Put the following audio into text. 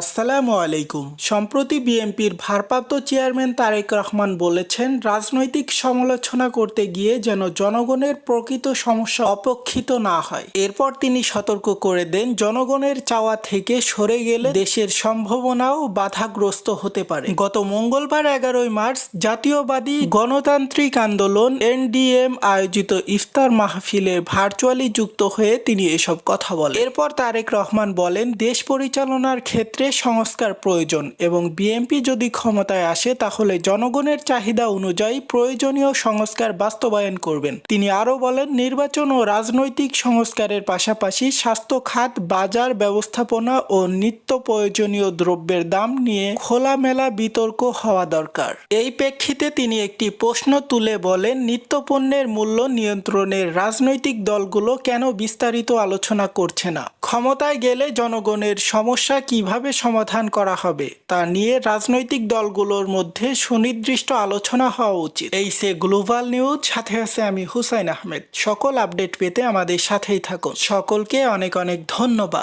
আসসালামু আলাইকুম। সম্প্রতি বিএনপির ভারপ্রাপ্ত চেয়ারম্যান তারেক রহমান বলেছেন, রাজনৈতিক সমালোচনা করতে গিয়ে যেন জনগণের প্রকৃত সমস্যা অপেক্ষিত না হয়। এরপর তিনি সতর্ক করে দেন, জনগণের চাওয়া থেকে সরে গেলে দেশের সম্ভাবনাও বাধাগ্রস্ত হতে পারে। গত মঙ্গলবার এগারোই মার্চ, জাতীয়বাদী গণতান্ত্রিক আন্দোলন এনডিএম আয়োজিত ইফতার মাহফিলে ভার্চুয়ালি যুক্ত হয়ে তিনি এসব কথা বলেন। এরপর তারেক রহমান বলেন, দেশ পরিচালনার ক্ষেত্রে সংস্কার প্রয়োজন এবং বিএনপি যদি ক্ষমতায় আসে, তাহলে জনগণের চাহিদা অনুযায়ী প্রয়োজনীয় সংস্কার বাস্তবায়ন করবেন। তিনি আরও বলেন, নির্বাচন ও রাজনৈতিক সংস্কারের পাশাপাশি স্বাস্থ্য খাত, বাজার ব্যবস্থাপনা ও নিত্য প্রয়োজনীয় দ্রব্যের দাম নিয়ে খোলামেলা বিতর্ক হওয়া দরকার। এই প্রেক্ষিতে তিনি একটি প্রশ্ন তুলে বলেন নিত্যপণ্যের মূল্য নিয়ন্ত্রণের রাজনৈতিক দলগুলো কেন বিস্তারিত আলোচনা করছে না? ক্ষমতায় গেলে জনগণের সমস্যা কীভাবে সমাধান করা হবে, তা নিয়ে রাজনৈতিক দলগুলোর মধ্যে সুনির্দিষ্ট আলোচনা হওয়া উচিত। এই সে গ্লোবাল নিউজ, সাথে আছে আমি হুসাইন আহমেদ। সকল আপডেট পেতে আমাদের সাথেই থাকুন। সকলকে অনেক অনেক ধন্যবাদ।